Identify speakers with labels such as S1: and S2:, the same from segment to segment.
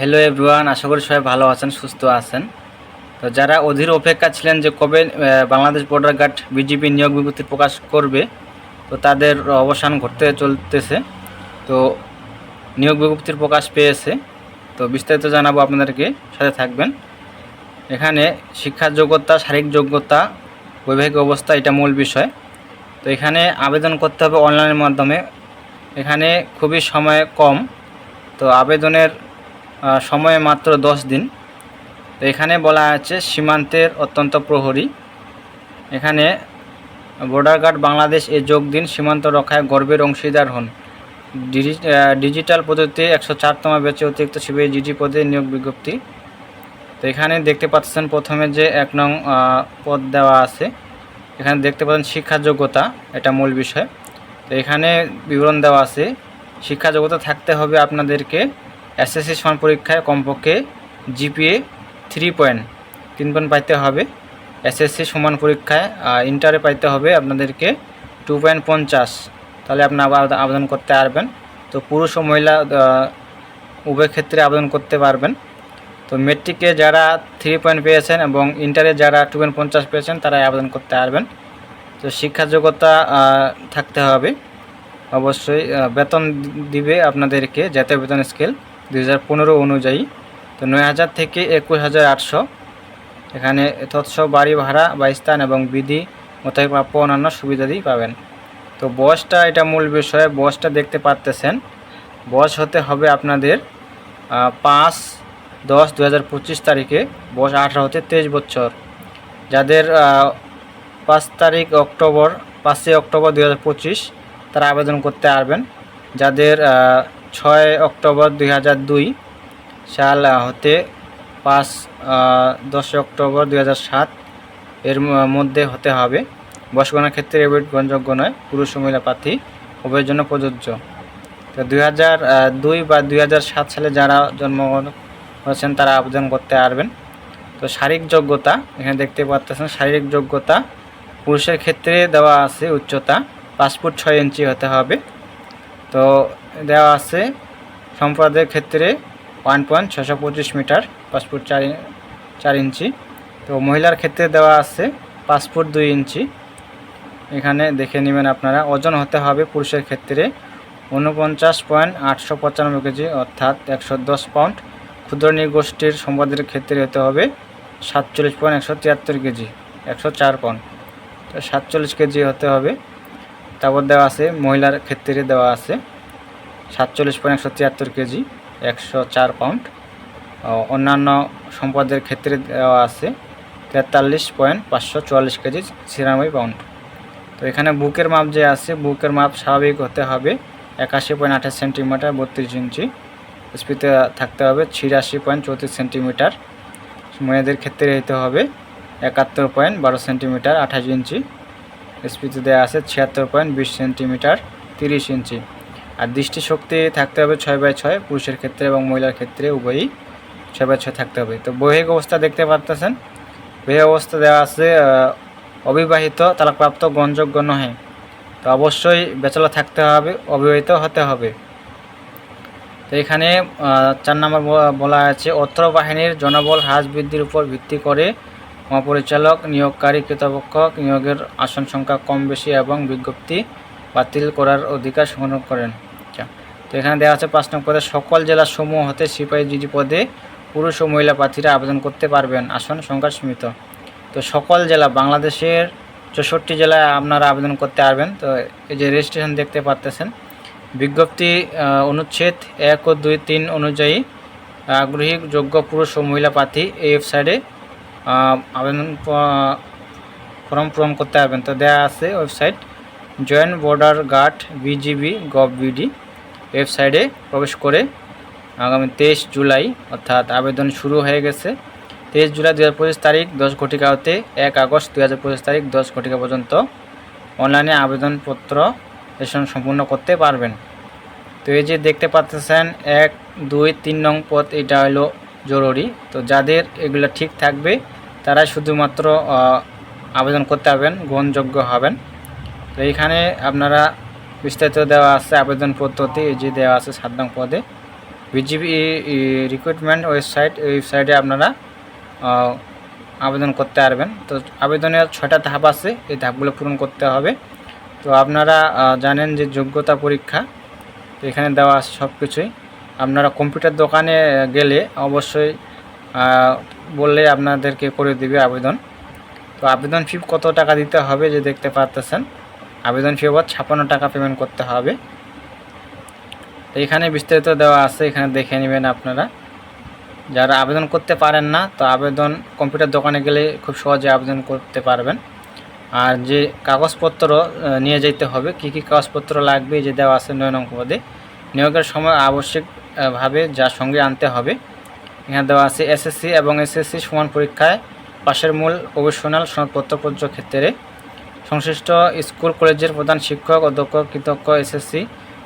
S1: Hello everyone আশা করি সবাই ভালো আছেন, সুস্থ আছেন। তো যারা অধীর অপেক্ষা ছিলেন যে কবে বাংলাদেশ বর্ডার গার্ড বিজিবি নিয়োগ বিজ্ঞপ্তি প্রকাশ করবে, তো তাদের অবসান ঘটতে চলতেছে। তো নিয়োগ বিজ্ঞপ্তির প্রকাশ পেয়েছে। তো বিস্তারিত জানাব আপনাদেরকে, সাথে থাকবেন। এখানে শিক্ষার যোগ্যতা, শারীরিক যোগ্যতা, বৈবাহিক অবস্থা, এটা মূল বিষয়। তো এখানে আবেদন করতে হবে অনলাইনের মাধ্যমে। এখানে খুবই সময় কম। তো আবেদনের সময় মাত্র দশ দিন। এখানে বলা আছে সীমান্তের অত্যন্ত প্রহরী। এখানে বর্ডার গার্ড বাংলাদেশ এ যোগ দিন, সীমান্ত রক্ষায় গর্বের অংশীদার হন। ডিজিটাল পদ্ধতিতে একশো চারতম ব্যাচে অতিরিক্ত জিডি পদে নিয়োগ বিজ্ঞপ্তি। তো এখানে দেখতে পাচ্ছেন প্রথমে যে এক নং পদ দেওয়া আছে। এখানে দেখতে পাচ্ছেন শিক্ষা যোগ্যতা, এটা মূল বিষয়। তো এখানে বিবরণ দেওয়া আছে, শিক্ষা যোগ্যতা থাকতে হবে আপনাদেরকে এসএসসি সমান পরীক্ষায় কমপক্ষে জিপিএ থ্রি পয়েন্ট তিন পয়েন্ট পাইতে হবে। এসএসসি সমান পরীক্ষায় ইন্টারে পাইতে হবে আপনাদেরকে টু পয়েন্ট পঞ্চাশ। তাহলে আপনি আবার আবেদন করতে পারবেন। তো পুরুষ ও মহিলা উভয় ক্ষেত্রে আবেদন করতে পারবেন। তো মেট্রিকে যারা থ্রি পয়েন্ট পেয়েছেন এবং ইন্টারে যারা টু পয়েন্ট পঞ্চাশ পেয়েছেন তারা আবেদন করতে পারবেন। তো শিক্ষা যোগ্যতা থাকতে হবে। অবশ্যই বেতন দিবে আপনাদেরকে, জাতীয় বেতন স্কেল। দুই হাজার পনেরো অনুযায়ী। তো নয় হাজার থেকে একুশ হাজার আটশো। এখানে তৎস বাড়ি ভাড়া বা স্থান এবং বিধি মোতাবেক প্রাপ্য অন্যান্য সুবিধাদি পাবেন। তো বয়সটা এটা মূল বিষয় বয়সটা দেখতে পারতেছেন। বয়স হতে হবে আপনাদের পাঁচ দশ দু তারিখে। বয়স আঠারো হতে তেইশ বছর। যাদের পাঁচ তারিখ অক্টোবর, পাঁচই অক্টোবর দু হাজার পঁচিশ, তারা আবেদন করতে পারবেন। যাদের ছয় অক্টোবর দুই হাজার দুই, সাল হতে পাঁচ দশই অক্টোবর দুই হাজার সাত, এর মধ্যে হতে হবে। বয়স্কগণের ক্ষেত্রে এবিট গ্রহণযোগ্য নয়, পুরুষ ও মহিলা প্রার্থী, উভয়ের জন্য প্রযোজ্য। তো দুই হাজার দুই বা দুই হাজার সাত সালে যারা জন্মগ্রহণ করেছেন, তারা আবেদন করতে পারবেন। তো শারীরিক যোগ্যতা, এখানে দেখতে পাচ্ছেন, শারীরিক যোগ্যতা, পুরুষের ক্ষেত্রে দেওয়া আছে উচ্চতা ফুট ছয় ইঞ্চি হতে হবে। তো দেওয়া আছে। সম্প্রদায়ের ক্ষেত্রে ওয়ান পয়েন্ট ছশো পঁচিশ মিটার, পাঁচ ফুট চার চার ইঞ্চি। তো মহিলার ক্ষেত্রে দেওয়া আছে পাঁচ ফুট দুই ইঞ্চি। এখানে দেখে নেবেন আপনারা, ওজন হতে হবে পুরুষের ক্ষেত্রে ঊনপঞ্চাশ পয়েন্ট আটশো পঁচানব্বই কেজি, অর্থাৎ একশো দশ পাউন্ড ক্ষুদ্র নৃগোষ্ঠীর সম্পদের ক্ষেত্রে হতে হবে সাতচল্লিশ পয়েন্ট একশো তিয়াত্তর কেজি, একশো চার পাউন্ড তো সাতচল্লিশ কেজি হতে হবে। তারপর দেওয়া আছে, মহিলার ক্ষেত্রে দেওয়া আছে। সাতচল্লিশ পয়েন্ট একশো তিয়াত্তর কেজি, একশো চার পাউন্ড। অন্যান্য সম্পদের ক্ষেত্রে দেওয়া আছে তেতাল্লিশ পয়েন্ট পাঁচশো চুয়াল্লিশ কেজি, ছিয়ানব্বই পাউন্ড। তো এখানে বুকের মাপ যে আছে, বুকের মাপ স্বাভাবিক হতে হবে একাশি পয়েন্ট আঠাশ সেন্টিমিটার, বত্রিশ ইঞ্চি। স্পিতে থাকতে হবে ছিয়াশি পয়েন্ট চৌত্রিশ সেন্টিমিটার। মেয়েদের ক্ষেত্রে হতে হবে একাত্তর পয়েন্ট বারো সেন্টিমিটার, আঠাশ ইঞ্চি। স্পিতে দেওয়া আছে ছিয়াত্তর পয়েন্ট বিশ সেন্টিমিটার, তিরিশ ইঞ্চি। আর দৃষ্টিশক্তি থাকতে হবে ছয় বাই ছয়, পুরুষের ক্ষেত্রে এবং মহিলার ক্ষেত্রে উভয়ই ছয় বাই ছয় থাকতে হবে। তো বৈহিক অবস্থা দেখতে পারতেছেন? বৈহিক অবস্থা দেওয়া আছে অবিবাহিত, তালাকপ্রাপ্ত, গ্রহণযোগ্য নহে। তো অবশ্যই ব্যাচেলর থাকতে হবে, অবিবাহিত হতে হবে। তো এখানে চার নম্বর বলা আছে অর্থ বাহিনীর জনবল হ্রাস বৃদ্ধির উপর ভিত্তি করে মহাপরিচালক নিয়োগকারী কর্তৃপক্ষ নিয়োগের আসন সংখ্যা কম বেশি এবং বিজ্ঞপ্তি বাতিল করার অধিকার সংগ্রহ করেন। আচ্ছা, তো এখানে দেওয়া আছে পাঁচ নম্বর পদে সকল জেলা সমূহ হতে সিপাহী জিডি পদে পুরুষ ও মহিলা প্রার্থীরা আবেদন করতে পারবেন। আসন সংখ্যা সীমিত। তো সকল জেলা বাংলাদেশের চৌষট্টি জেলায় আপনারা আবেদন করতে পারবেন। তো এই যে রেজিস্ট্রেশন দেখতে পারতেছেন বিজ্ঞপ্তি অনুচ্ছেদ এক ও দুই তিন অনুযায়ী আগ্রহী যোগ্য পুরুষ ও মহিলা প্রার্থী এই ওয়েবসাইটে আবেদন ফর্ম পূরণ করতে পারবেন। তো দেওয়া আছে website joint border guard BGB gov BD ওয়েবসাইটে প্রবেশ করে আগামী তেইশ জুলাই অর্থাৎ আবেদন শুরু হয়ে গেছে। তেইশ জুলাই দু হাজার পঁচিশ তারিখ দশ ঘটিকা হতে এক আগস্ট দু হাজার পঁচিশ তারিখ দশ ঘটিকা পর্যন্ত অনলাইনে আবেদনপত্র রেশন সম্পূর্ণ করতে পারবেন। তো এই যে দেখতে পাচ্ছেন, এক, দুই, তিন নং পদ এটা হলো জরুরি। তো যাদের এগুলো ঠিক থাকবে, তারাই শুধুমাত্র আবেদন করতে পারবেন, গ্রহণযোগ্য হবেন। তো এইখানে আপনারা বিস্তারিত দেওয়া আছে আবেদন পদ্ধতি যে দেওয়া আছে সাত নং পদে। বিজিবি রিক্রুটমেন্ট ওয়েবসাইট ওয়েবসাইটে আপনারা আবেদন করতে পারবেন। তো আবেদনের ছয়টা ধাপ আছে, এই ধাপগুলো পূরণ করতে হবে। তো আপনারা জানেন যে যোগ্যতা পরীক্ষা এখানে দেওয়া আছে সব কিছুই আপনারা কম্পিউটার দোকানে গেলে অবশ্যই বললে আপনাদেরকে করে দিবে আবেদন। তো আবেদন ফি কত টাকা দিতে হবে, যে দেখতে পারতেছেন। আবেদন ফি আবার ছাপ্পান্ন টাকা পেমেন্ট করতে হবে। তো এখানে বিস্তারিত দেওয়া আছে, এখানে দেখে নেবেন আপনারা। যারা আবেদন করতে পারেন না, তো আবেদন কম্পিউটার দোকানে গেলে খুব সহজে আবেদন করতে পারবেন। আর যে কাগজপত্র নিয়ে যেতে হবে, কি কি কাগজপত্র লাগবে যে দেওয়া আছে নয় পদে। নিয়োগের সময় আবশ্যিকভাবে যা সঙ্গে আনতে হবে। এখানে দেওয়া আছে এসএসসি এবং এসএসসি সমান পরীক্ষায় পাশের মূল প্রফেশনাল সনদপত্র ক্ষেত্রে সংশ্লিষ্ট স্কুল, কলেজের প্রধান শিক্ষক, অধ্যক্ষ, কৃতজ্ঞ, এসএসসি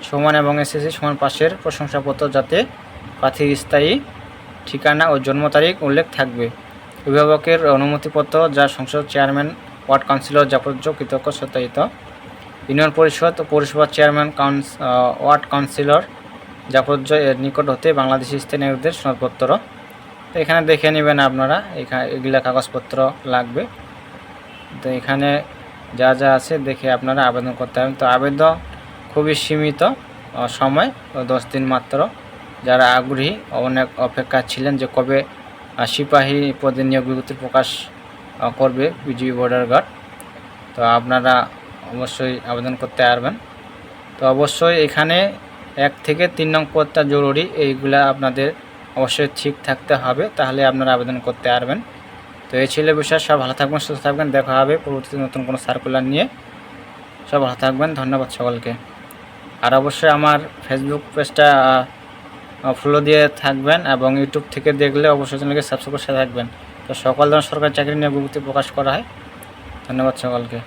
S1: সমান এবং এসএসসি সমান পাশের প্রশংসাপত্র যাতে প্রার্থীর স্থায়ী ঠিকানা ও জন্ম তারিখ উল্লেখ থাকবে। অভিভাবকের অনুমতিপত্র যা সংসদ চেয়ারম্যান, ওয়ার্ড কাউন্সিলর যাপর্য কৃতজ্ঞ সত্যায়িত ইউনিয়ন পরিষদ ও পৌরসভার চেয়ারম্যান, কাউন্স ওয়ার্ড কাউন্সিলর যাপর্য এর নিকট হতে বাংলাদেশি স্থানীয়দের সনদপত্র। তো এখানে দেখে নেবেন আপনারা এখানে এগুলা কাগজপত্র লাগবে। তো এখানে যা যা আছে দেখে আপনারা আবেদন করতে হবে তো আবেদন খুবই সীমিত সময়, ও দশ দিন মাত্র। যারা আগ্রহী, অনেক অপেক্ষা ছিলেন যে কবে সিপাহী পদে নিয়োগ বিজ্ঞপ্তি প্রকাশ করবে বিজিবি বর্ডার গার্ড তো আপনারা অবশ্যই আবেদন করতে পারবেন। তো অবশ্যই এখানে এক থেকে তিন নং পদটা জরুরি। এইগুলা আপনাদের অবশ্যই ঠিক থাকতে হবে, তাহলে আপনারা আবেদন করতে পারবেন। তো এই ছেলে বিষয় সব ভালো থাকবেন, সুস্থ থাকবেন। দেখা হবে পরবর্তীতে নতুন কোনো সার্কুলার নিয়ে। সব ভালো থাকবেন, ধন্যবাদ সকলকে। আর অবশ্যই আমার ফেসবুক পেজটা ফলো দিয়ে থাকবেন এবং ইউটিউব থেকে দেখলে অবশ্যই চ্যানেলকে সাবস্ক্রাইব করে থাকবেন। তো সকল ধরনের সরকারি চাকরি নিয়ে বিভূতি প্রকাশ করা হয়। ধন্যবাদ সকলকে।